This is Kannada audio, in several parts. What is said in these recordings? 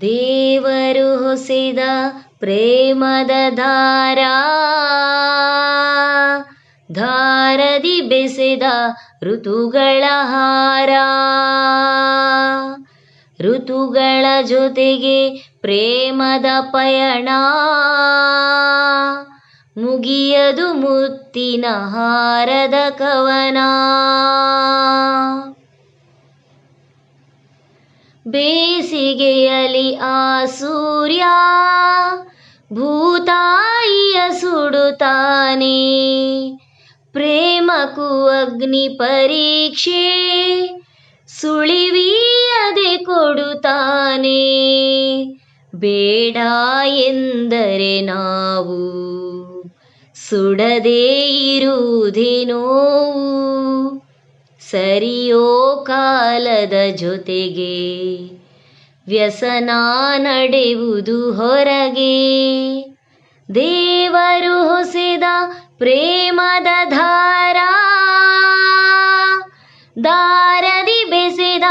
ದೇವರು ಹೊಸಿದ ಪ್ರೇಮದ ದಾರ, ಧಾರದಿ ಬೆಸೆದ ಋತುಗಳ ಹಾರ. ಋತುಗಳ ಜೊತೆಗೆ ಪ್ರೇಮದ ಪಯಣ ಮುಗಿಯದು ಮುತ್ತಿನ ಹಾರದ ಕವನ. ಬೇಸಿಗೆಯಲಿ ಆ ಸೂರ್ಯ ಭೂತಾಯಿಯ ಸುಡುತ್ತಾನೆ. ಪ್ರೇಮಕ್ಕೂ ಅಗ್ನಿ ಪರೀಕ್ಷೆ ಸುಳಿವಿಯದೆ ಕೊಡುತ್ತಾನೆ. ಬೇಡ ಎಂದರೆ ನಾವು ಸುಡದೇ ಇರುವುದೇ ಸರಿಯೋ ಕಾಲದ ಜೊತೆಗೆ ವ್ಯಸನ ನಡೆಯುವುದು ಹೊರಗೆ. ದೇವರು ಹೊಸೆದ ಪ್ರೇಮದ ಧಾರ, ದಾರದಿ ಬೆಸೆದ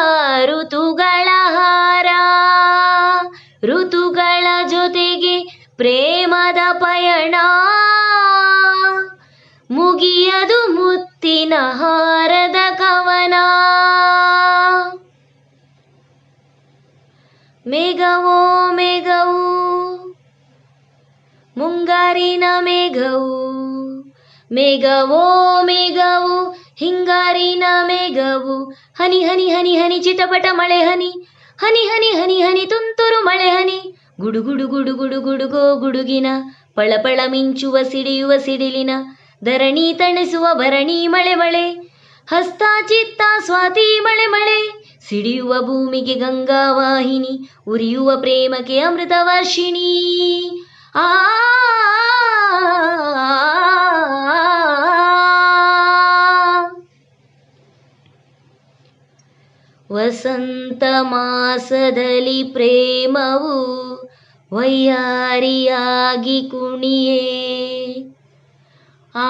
ಋತುಗಳ ಹಾರ. ಋತುಗಳ ಜೊತೆಗೆ ಪ್ರೇಮದ ಪಯಣ ಮುಗಿಯದು ಮುತ್ತಿನ ಹಾರದ ಕವನ. ಮೇಘವೋ ಮೇಘವು, ಮುಂಗಾರಿನ ಮೇಘವು. ಮೇಘವೋ ಮೇಘವು, ಹಿಂಗಾರಿನ ಮೇಘವು. ಹನಿ ಹನಿ ಹನಿ ಹನಿ, ಚಿತಪಟ ಮಳೆ ಹನಿ. ಹನಿ ಹನಿ ಹನಿ ಹನಿ, ತುಂತುರು ಮಳೆ ಹನಿ. ಗುಡುಗುಡು ಗುಡುಗುಡು, ಗುಡುಗೋ ಗುಡುಗಿನ. ಪಳಪಳ ಮಿಂಚುವ, ಸಿಡಿಯುವ, ಸಿಡಿಲಿನ. ಧರಣಿ ತಣಿಸುವ ಭರಣಿ ಮಳೆ ಮಳೆ ಹಸ್ತ ಚಿತ್ತ ಸ್ವಾತಿ ಮಳೆ ಮಳೆ ಸಿಡಿಯುವ ಭೂಮಿಗೆ ಗಂಗಾ ವಾಹಿನಿ ಉರಿಯುವ ಪ್ರೇಮಕ್ಕೆ ಅಮೃತ ವರ್ಷಿಣಿ ಆ ವಸಂತ ಮಾಸದಲ್ಲಿ ಪ್ರೇಮವು ವೈಯಾರಿಯಾಗಿ ಕುಣಿಯೇ ಆ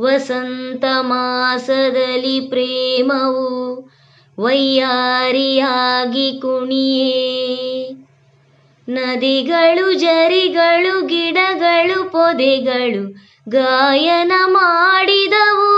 ವಸಂತ ಮಾಸದಲ್ಲಿ ಪ್ರೇಮವು ವೈಯಾರಿಯಾಗಿ ಕುಣಿಯೇ. ನದಿಗಳು ಜರಿಗಳು ಗಿಡಗಳು ಪೊದೆಗಳು ಗಾಯನ ಮಾಡಿದವು.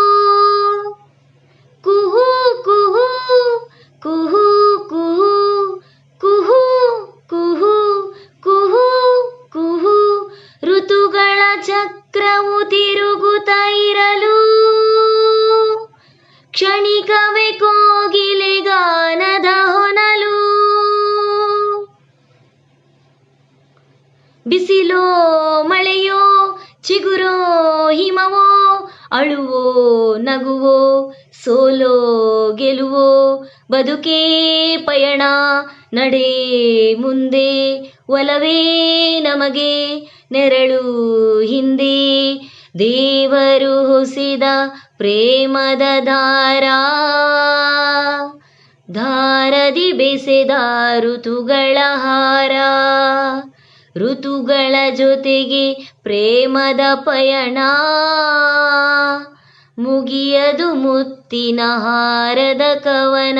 ಬಿಸಿಲೋ ಮಳೆಯೋ ಚಿಗುರೋ ಹಿಮವೋ ಅಳುವೋ ನಗುವೋ ಸೋಲೋ ಗೆಲುವೋ ಬದುಕೇ ಪಯಣ ನಡೆ ಮುಂದೆ ಒಲವೇ ನಮಗೆ ನೆರಳು ಹಿಂದೆ ದೇವರು ಹೊಸಿದ ಪ್ರೇಮದ ದಾರ ಧಾರದಿ ಬೆಸೆದ ಋತುಗಳ ಹಾರ ಋತುಗಳ ಜೊತೆಗೆ ಪ್ರೇಮದ ಪಯಣ. ಮುಗಿಯದು ಮುತ್ತಿನ ಹಾರದ ಕವನ.